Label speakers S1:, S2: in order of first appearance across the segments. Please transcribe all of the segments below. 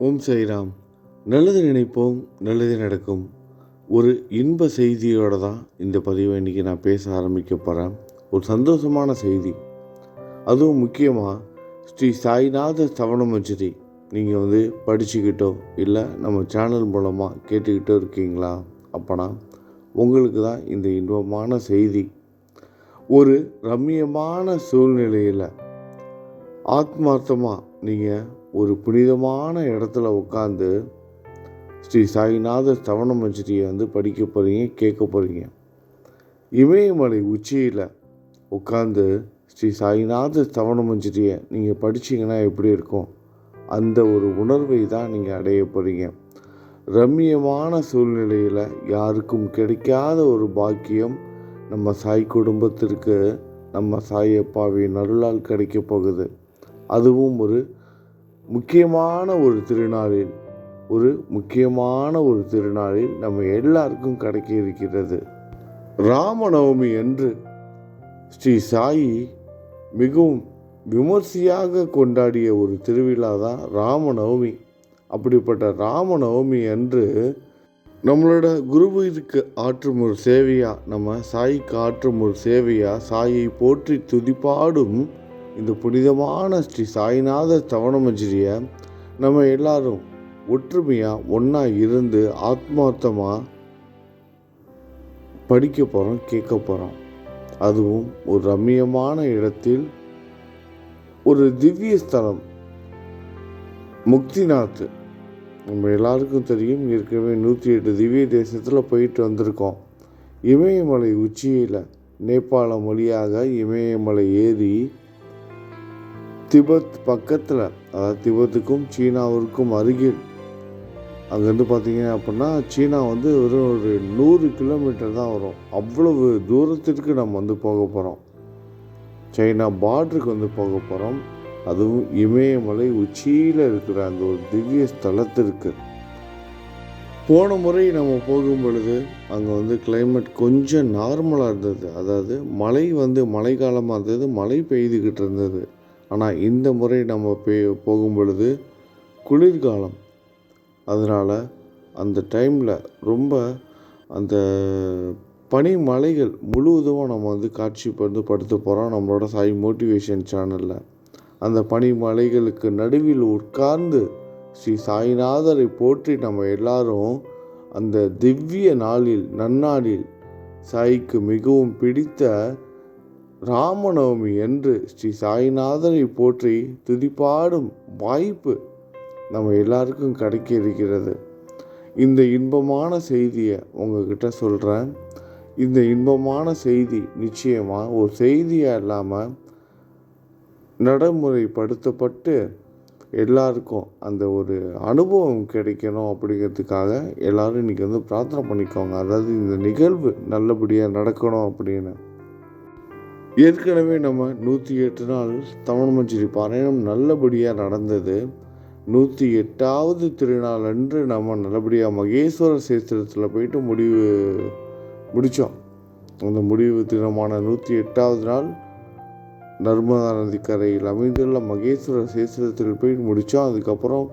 S1: ஓம் சைராம் நல்லது நினைப்போம் நல்லது நடக்கும். ஒரு இன்ப செய்தியோட தான் இந்த பதிவை இன்றைக்கி நான் பேச ஆரம்பிக்க போகிறேன் ஒரு சந்தோஷமான செய்தி. அதுவும் முக்கியமாக ஸ்ரீ சாய்நாத சவணமஞ்சரி நீங்கள் வந்து படிச்சுக்கிட்டோ இல்லை நம்ம சேனல் மூலமாக கேட்டுக்கிட்டோ இருக்கீங்களா? அப்போனா உங்களுக்கு தான் இந்த இன்பமான செய்தி. ஒரு ரம்மியமான சூழ்நிலையில் ஆத்மார்த்தமாக நீங்கள் ஒரு புனிதமான இடத்துல உட்காந்து ஸ்ரீ சாய்நாத சவண மஞ்சரியை வந்து படிக்க போகிறீங்க கேட்க போகிறீங்க இமயமலை உச்சியில் உட்காந்து ஸ்ரீ சாய்நாத சவண மஞ்சரியை நீங்கள் படிச்சிங்கன்னா எப்படி இருக்கும்? அந்த ஒரு உணர்வை தான் நீங்கள் அடைய போகிறீங்க ரம்மியமான சூழ்நிலையில் யாருக்கும் கிடைக்காத ஒரு பாக்கியம் நம்ம சாய் குடும்பத்திற்கு நம்ம சாய் அப்பாவின் அருளால் கிடைக்க போகுது. அதுவும் ஒரு முக்கியமான ஒரு திருநாளில் ஒரு முக்கியமான ஒரு திருநாளில் நம்ம எல்லாருக்கும் கிடைக்க இருக்கிறது ராமநவமி என்று ஸ்ரீ சாயி மிகவும் விமர்சையாக கொண்டாடிய ஒரு திருவிழா தான் ராமநவமி. அப்படிப்பட்ட ராமநவமி அன்று நம்மளோட குருவிற்கு ஆற்றும் ஒரு சேவையாக நம்ம சாய்க்கு ஆற்றும் ஒரு சேவையாக சாயை போற்றி துதிப்பாடும் இந்த புனிதமான ஸ்ரீ சாய்நாத தவணமஞ்சிரியை நம்ம எல்லாரும் ஒற்றுமையாக ஒன்றா இருந்து ஆத்மார்த்தமாக படிக்க போகிறோம் கேட்க போகிறோம் அதுவும் ஒரு ரம்மியமான இடத்தில் ஒரு திவ்ய ஸ்தலம் முக்திநாத். நம்ம எல்லாருக்கும் தெரியும் ஏற்கனவே நூற்றி எட்டு திவ்ய தேசத்தில் போயிட்டு வந்திருக்கோம். இமயமலை உச்சியில் நேபாளம் மொழியாக இமயமலை ஏறி திபெத் பக்கத்தில் அதாவது திபெத்துக்கும் சீனாவிற்கும் அருகில் அங்கேருந்து பார்த்தீங்க அப்படின்னா சீனா வந்து ஒரு ஒரு நூறு கிலோமீட்டர் தான் வரும். அவ்வளவு தூரத்திற்கு நம்ம வந்து போக போகிறோம் சைனா பார்டருக்கு வந்து போக போகிறோம் அதுவும் இமயமலை உச்சியில் இருக்கிற அந்த ஒரு திவ்ய ஸ்தலத்திற்கு. போன முறை நம்ம போகும் பொழுது அங்கே வந்து கிளைமேட் கொஞ்சம் நார்மலாக இருந்தது. அதாவது மழை வந்து மழைக்காலமாக இருந்தது மழை பெய்துக்கிட்டு இருந்தது. ஆனால் இந்த முறை நம்ம பே போகும் பொழுது குளிர்காலம். அதனால் அந்த டைமில் ரொம்ப அந்த பனிமலைகள் முழுவதும் நம்ம வந்து காட்சி வந்து படுத்த போகிறோம் நம்மளோட சாய் மோட்டிவேஷன் சேனலில். அந்த பனிமலைகளுக்கு நடுவில் உட்கார்ந்து ஸ்ரீ சாய்நாதரை போற்றி நம்ம எல்லாரும் அந்த திவ்ய நாளில் நன்னாளில் சாய்க்கு மிகவும் பிடித்த ராமநவமி என்று ஸ்ரீ சாய்நாதரை போற்றி துதிப்பாடும் வாய்ப்பு நம்ம எல்லாருக்கும் கிடைக்க இருக்கிறது. இந்த இன்பமான செய்தியை உங்ககிட்ட சொல்கிறேன் இந்த இன்பமான செய்தி நிச்சயமாக ஒரு செய்தியாக இல்லாமல் நடைமுறைப்படுத்தப்பட்டு எல்லாருக்கும் அந்த ஒரு அனுபவம் கிடைக்கணும் அப்படிங்கிறதுக்காக எல்லோரும் இன்றைக்கி வந்து பிரார்த்தனை பண்ணிக்கோங்க. அதாவது இந்த நிகழ்வு நல்லபடியாக நடக்கணும் அப்படின்னு. ஏற்கனவே நம்ம நூற்றி எட்டு நாள் தமிழ் மஞ்சரி பாராயணம் நல்லபடியாக நடந்தது நூற்றி எட்டாவது திருநாள் அன்று நம்ம நல்லபடியாக மகேஸ்வர சேத்திரத்தில் போயிட்டு முடிவு முடித்தோம் அந்த முடிவு தினமான நூற்றி எட்டாவது நாள் நர்மதா நதி கரையில் அமைந்துள்ள மகேஸ்வர சேத்திரத்தில் போயிட்டு முடித்தோம் அதுக்கப்புறம்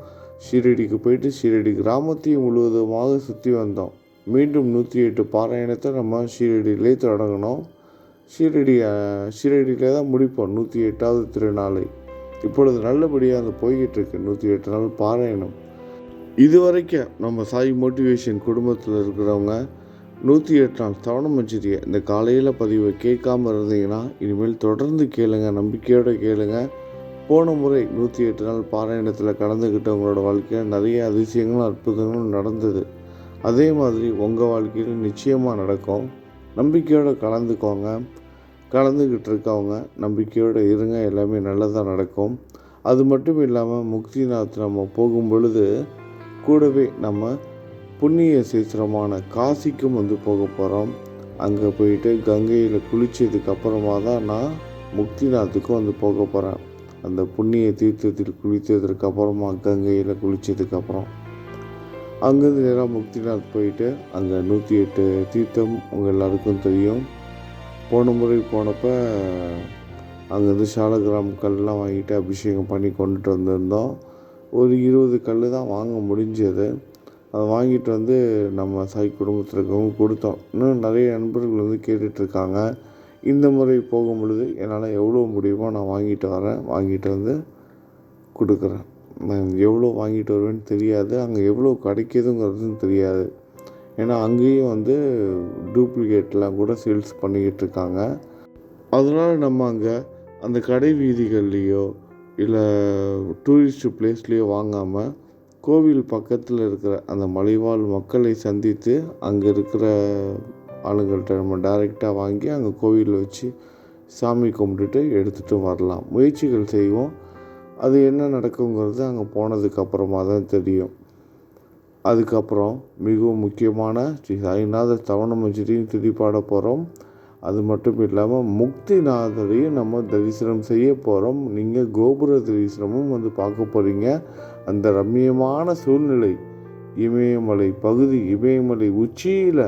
S1: ஷீரடிக்கு போயிட்டு ஷீரடி கிராமத்தையும் முழுவதுமாக சுற்றி வந்தோம். மீண்டும் நூற்றி எட்டு பாராயணத்தை நம்ம ஷீரடியிலே தொடங்கினோம். ஷீரடி ஷீரடியில் தான் முடிப்போம். நூற்றி எட்டாவது திருநாளை. இப்பொழுது நல்லபடியாக அந்த போய்கிட்டு நூற்றி எட்டு நாள் பாராயணம். இது வரைக்கும் நம்ம சாய் மோட்டிவேஷன் குடும்பத்தில் இருக்கிறவங்க நூற்றி எட்டு நாள் தவணம் மஞ்சிரியை இந்த காலையில் பதிவை கேட்காம இருந்தீங்கன்னா இனிமேல் தொடர்ந்து கேளுங்க நம்பிக்கையோடு கேளுங்க. போன முறை நூற்றி எட்டு நாள் பாராயணத்தில் கலந்துக்கிட்டவங்களோட வாழ்க்கையில் நிறைய அதிசயங்களும் அற்புதங்களும் நடந்தது. அதே மாதிரி உங்கள் வாழ்க்கையில் நிச்சயமாக நடக்கும். நம்பிக்கையோடு கலந்துக்கோங்க. கலந்துக்கிட்டு இருக்கவங்க நம்பிக்கையோடு இருங்க எல்லாமே நல்லதாக நடக்கும். அது மட்டும் இல்லாமல் முக்திநாத் நம்ம போகும் பொழுது கூடவே நம்ம புண்ணிய சேத்திரமான காசிக்கும் வந்து போக போகிறோம் அங்கே போயிட்டு கங்கையில் குளித்ததுக்கு அப்புறமா தான் நான் முக்திநாத்துக்கும் வந்து போக போகிறேன் அந்த புண்ணிய தீர்த்தத்தில் குளித்ததற்கு அப்புறமா கங்கையில் குளித்ததுக்கு அப்புறம். அங்கேருந்து நேராக முக்திநாத் போயிட்டு அங்கே நூற்றி எட்டு தீர்த்தம் உங்கள் எல்லாருக்கும் தெரியும். போன முறை போனப்போ அங்கேருந்து சாலகிராம் கல்லாம் வாங்கிட்டு அபிஷேகம் பண்ணி கொண்டுட்டு வந்திருந்தோம். ஒரு இருபது கல் தான் வாங்க முடிஞ்சது. அதை வாங்கிட்டு வந்து நம்ம சாய் குடும்பத்தில் இருக்கவங்க கொடுத்தோம். இன்னும் நிறைய நண்பர்கள் வந்து கேட்டுட்ருக்காங்க. இந்த முறை போகும் பொழுது என்னால் எவ்வளோ முடியுமோ நான் வாங்கிட்டு வரேன். வாங்கிட்டு வந்து கொடுக்குறேன். நான் எவ்வளோ வாங்கிட்டு வருவேன்னு தெரியாது. அங்கே எவ்வளோ கிடைக்கிதுங்கிறதும் தெரியாது. ஏன்னா அங்கேயும் வந்து டூப்ளிகேட்லாம் கூட சேல்ஸ் பண்ணிக்கிட்டு இருக்காங்க அதனால் நம்ம அங்கே அந்த கடை வீதிகள்லேயோ இல்லை டூரிஸ்ட் பிளேஸ்லேயோ வாங்காமல் கோவில் பக்கத்தில் இருக்கிற அந்த மலைவாழ் மக்களை சந்தித்து அங்கே இருக்கிற ஆளுங்கள்கிட்ட நம்ம டைரெக்டாக வாங்கி அங்கே கோவிலில் வச்சு சாமி கும்பிட்டுட்டு எடுத்துகிட்டு வரலாம். முயற்சிகள் செய்வோம். அது என்ன நடக்குங்கிறது அங்கே போனதுக்கு அப்புறமா தான் தெரியும். அதுக்கப்புறம் மிகவும் முக்கியமான ஸ்ரீ சாய்நாதர் தவணமஞ்சிரியும் பாட போகிறோம் அது மட்டும் இல்லாமல் முக்திநாதரையும் நம்ம தரிசனம் செய்ய போகிறோம் நீங்கள் கோபுர தரிசனமும் வந்து பார்க்க போகிறீங்க அந்த ரம்மியமான சூழ்நிலை இமயமலை பகுதி இமயமலை உச்சியில்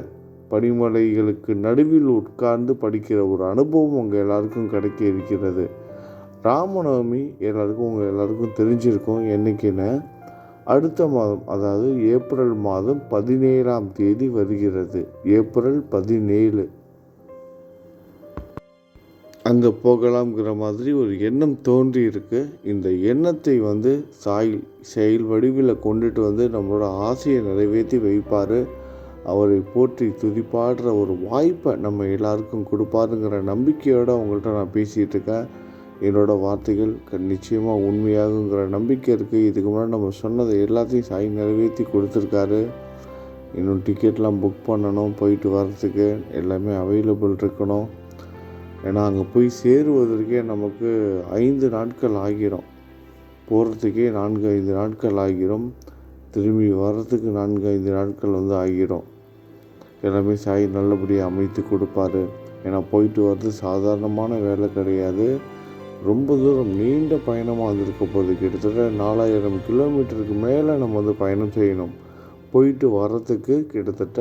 S1: பனிமலைகளுக்கு நடுவில் உட்கார்ந்து படிக்கிற ஒரு அனுபவம் உங்கள் எல்லாருக்கும் கிடைக்க இருக்கிறது. ராமநவமி எல்லாருக்கும் உங்கள் எல்லாருக்கும் தெரிஞ்சிருக்கும். என்றைக்குன்னு அடுத்த மாதம் அதாவது ஏப்ரல் மாதம் பதினேழாம் தேதி வருகிறது. ஏப்ரல் பதினேழு. அங்கே போகலாம்ங்கிற மாதிரி ஒரு எண்ணம் தோன்றி இருக்கு. இந்த எண்ணத்தை வந்து சாயில் செயல் வடிவில் கொண்டுட்டு வந்து நம்மளோட ஆசையை நிறைவேற்றி வைப்பார். அவரை போற்றி துதிப்பாடுற ஒரு வாய்ப்பை நம்ம எல்லாருக்கும் கொடுப்பாருங்கிற நம்பிக்கையோடு அவங்கள்ட்ட நான் பேசிகிட்டு இருக்கேன். என்னோடய வார்த்தைகள் நிச்சயமாக உண்மையாகுங்கிற நம்பிக்கை இருக்குது இதுக்கு முன்னாடி நம்ம சொன்னதை எல்லாத்தையும் சாய் நிறைவேற்றி கொடுத்துருக்காரு. இன்னும் டிக்கெட்லாம் புக் பண்ணணும் போயிட்டு வர்றதுக்கு எல்லாமே அவைலபிள் இருக்கணும். ஏன்னா அங்கே போய் சேருவதற்கே நமக்கு ஐந்து நாட்கள் ஆகிரும். போகிறதுக்கே நான்கு ஐந்து நாட்கள் ஆகிரும். திரும்பி வர்றதுக்கு நான்கு ஐந்து நாட்கள் வந்து ஆகிரும். எல்லாமே சாய் நல்லபடியாக அமைத்து கொடுப்பாரு. ஏன்னா போயிட்டு வர்றது சாதாரணமான வேலை கிடையாது. ரொம்ப தூரம் நீண்ட பயணமாக வந்திருக்க போகுது கிட்டத்தட்ட நாலாயிரம் கிலோமீட்டருக்கு மேலே நம்ம வந்து பயணம் செய்யணும். போயிட்டு வர்றதுக்கு கிட்டத்தட்ட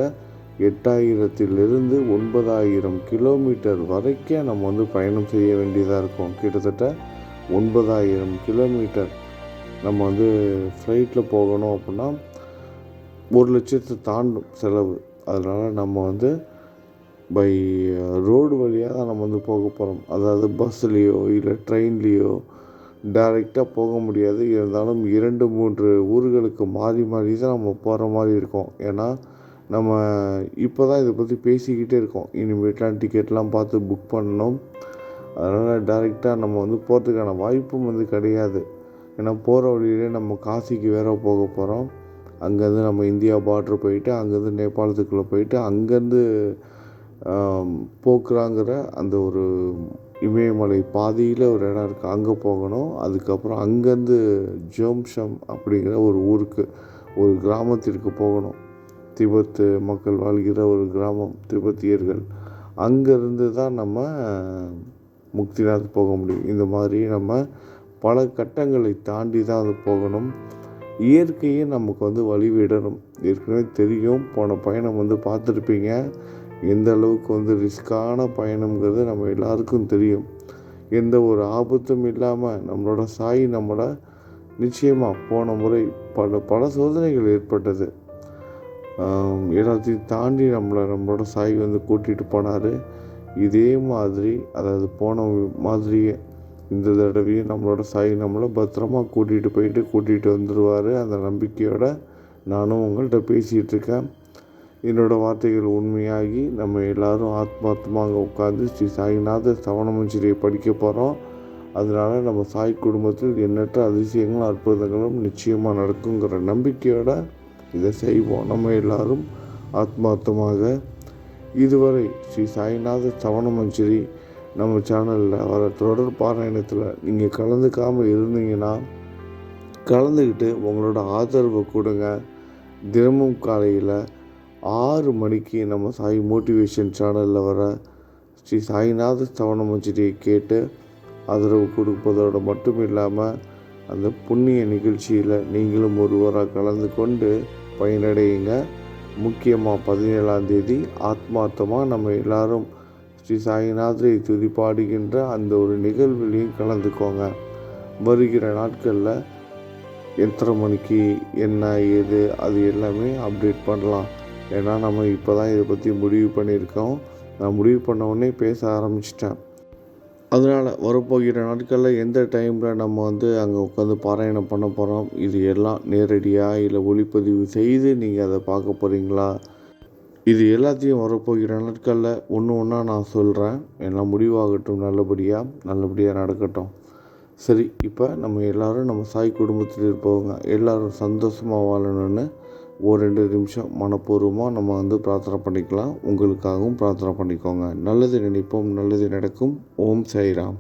S1: எட்டாயிரத்திலிருந்து ஒன்பதாயிரம் கிலோமீட்டர் வரைக்கும் நம்ம வந்து பயணம் செய்ய வேண்டியதாக இருக்கும். கிட்டத்தட்ட ஒன்பதாயிரம் கிலோமீட்டர் நம்ம வந்து ஃப்ளைட்டில் போகணும் அப்படின்னா ஒரு லட்சத்தை தாண்டும் செலவு. அதனால் நம்ம வந்து பை ரோடு வழியாக தான் நம்ம வந்து போக போகிறோம் அதாவது பஸ்ஸுலேயோ இல்லை ட்ரெயின்லேயோ டைரெக்டாக போக முடியாது. இருந்தாலும் இரண்டு மூன்று ஊர்களுக்கு மாறி மாறி தான் நம்ம போகிற மாதிரி இருக்கும். ஏன்னா நம்ம இப்போ தான் இதை பற்றி பேசிக்கிட்டே இருக்கோம். இனிமேட்லாம் டிக்கெட்லாம் பார்த்து புக் பண்ணணும். அதனால் டைரெக்டாக நம்ம வந்து போகிறதுக்கான வாய்ப்பும் வந்து கிடையாது. ஏன்னா போகிற வழியிலே நம்ம காசிக்கு வேற போக போகிறோம் அங்கேருந்து நம்ம இந்தியா பார்ட்ரு போயிட்டு அங்கேருந்து நேபாளத்துக்குள்ளே போயிட்டு அங்கேருந்து போக்குறாங்கிற அந்த ஒரு இமயமலை பாதியில் ஒரு இடம் இருக்குது அங்கே போகணும். அதுக்கப்புறம் அங்கேருந்து ஜோம்ஷம் அப்படிங்கிற ஒரு ஊருக்கு ஒரு கிராமத்திற்கு போகணும். திபெத்து மக்கள் வாழ்கிற ஒரு கிராமம் திபெத்தியர்கள். அங்கேருந்து தான் நம்ம முக்திநாத் போக முடியும். இந்த மாதிரி நம்ம பல கட்டங்களை தாண்டி தான் அது போகணும். இயற்கையை நமக்கு வந்து வழிவிடணும். ஏற்கனவே தெரியும். போன பயணம் வந்து பார்த்துருப்பீங்க. எந்த அளவுக்கு வந்து ரிஸ்க்கான பயணங்கிறது நம்ம எல்லாருக்கும் தெரியும். எந்த ஒரு ஆபத்தும் இல்லாமல் நம்மளோட சாய் நம்மளை நிச்சயமாக போன முறை பல பல சோதனைகள் ஏற்பட்டது. எல்லாத்தையும் தாண்டி நம்மளை நம்மளோட சாய் வந்து கூட்டிகிட்டு போனார். இதே மாதிரி அதாவது போன மாதிரியே இந்த தடவையும் நம்மளோட சாய் நம்மளை பத்திரமா கூட்டிகிட்டு போயிட்டு கூட்டிகிட்டு வந்துடுவார் அந்த நம்பிக்கையோடு நானும் உங்கள்கிட்ட பேசிகிட்டு இருக்கேன். என்னோடய வார்த்தைகள் உண்மையாகி நம்ம எல்லோரும் ஆத்மார்த்தமாக உட்காந்து ஸ்ரீ சாய்நாத சவணமஞ்சரியை படிக்க போகிறோம் அதனால் நம்ம சாய் குடும்பத்தில் எண்ணற்ற அதிசயங்களும் அற்புதங்களும் நிச்சயமாக நடக்குங்கிற நம்பிக்கையோடு இதை செய்வோம். நம்ம எல்லாரும் ஆத்மார்த்தமாக. இதுவரை ஸ்ரீ சாய்நாத சவணமஞ்சரி நம்ம சேனலில் வர தொடர் பாராயணத்தில் நீங்கள் கலந்துக்காமல் இருந்தீங்கன்னா கலந்துக்கிட்டு உங்களோட ஆதரவை கொடுங்க. தினமும் காலையில் ஆறு மணிக்கு நம்ம சாய் மோட்டிவேஷன் சேனலில் வர ஸ்ரீ சாய்நாத சவணமஞ்சிரியை கேட்டு ஆதரவு கொடுப்பதோடு மட்டும் இல்லாமல் அந்த புண்ணிய நிகழ்ச்சியில் நீங்களும் ஒருவராக கலந்து கொண்டு பயனடையுங்க. முக்கியமாக பதினேழாம் தேதி ஆத்மார்த்தமாக நம்ம எல்லாரும் ஸ்ரீ சாய்நாதரை துதிப்பாடுகின்ற அந்த ஒரு நிகழ்விலையும் கலந்துக்கோங்க. வருகிற நாட்களில் எத்தனை மணிக்கு என்ன ஏது அது எல்லாமே அப்டேட் பண்ணலாம். ஏன்னா நம்ம இப்போ தான் இதை பற்றி முடிவு பண்ணியிருக்கோம். நான் முடிவு பண்ண உடனே பேச ஆரம்பிச்சிட்டேன். அதனால் வரப்போகிற நாட்களில் எந்த டைமில் நம்ம வந்து அங்கே உட்காந்து பாராயணம் பண்ண போகிறோம் இது எல்லாம் நேரடியாக இல்லை ஒளிப்பதிவு செய்து நீங்கள் அதை பார்க்க போகிறீங்களா இது எல்லாத்தையும் வரப்போகிற நாட்களில் ஒன்று ஒன்றா நான் சொல்கிறேன் எல்லாம் முடிவாகட்டும். நல்லபடியாக நல்லபடியாக நடக்கட்டும். சரி இப்போ நம்ம எல்லோரும் நம்ம சாய் குடும்பத்தில் இருப்பவங்க எல்லோரும் சந்தோஷமாக வாழணும்னு ஒரு ரெண்டு நிமிஷம் மனப்பூர்வமாக நம்ம வந்து பிரார்த்தனை பண்ணிக்கலாம். உங்களுக்காகவும் பிரார்த்தனை பண்ணிக்கோங்க. நல்லது நினைப்போம் நல்லது நடக்கும். ஓம் சாய்ராம்.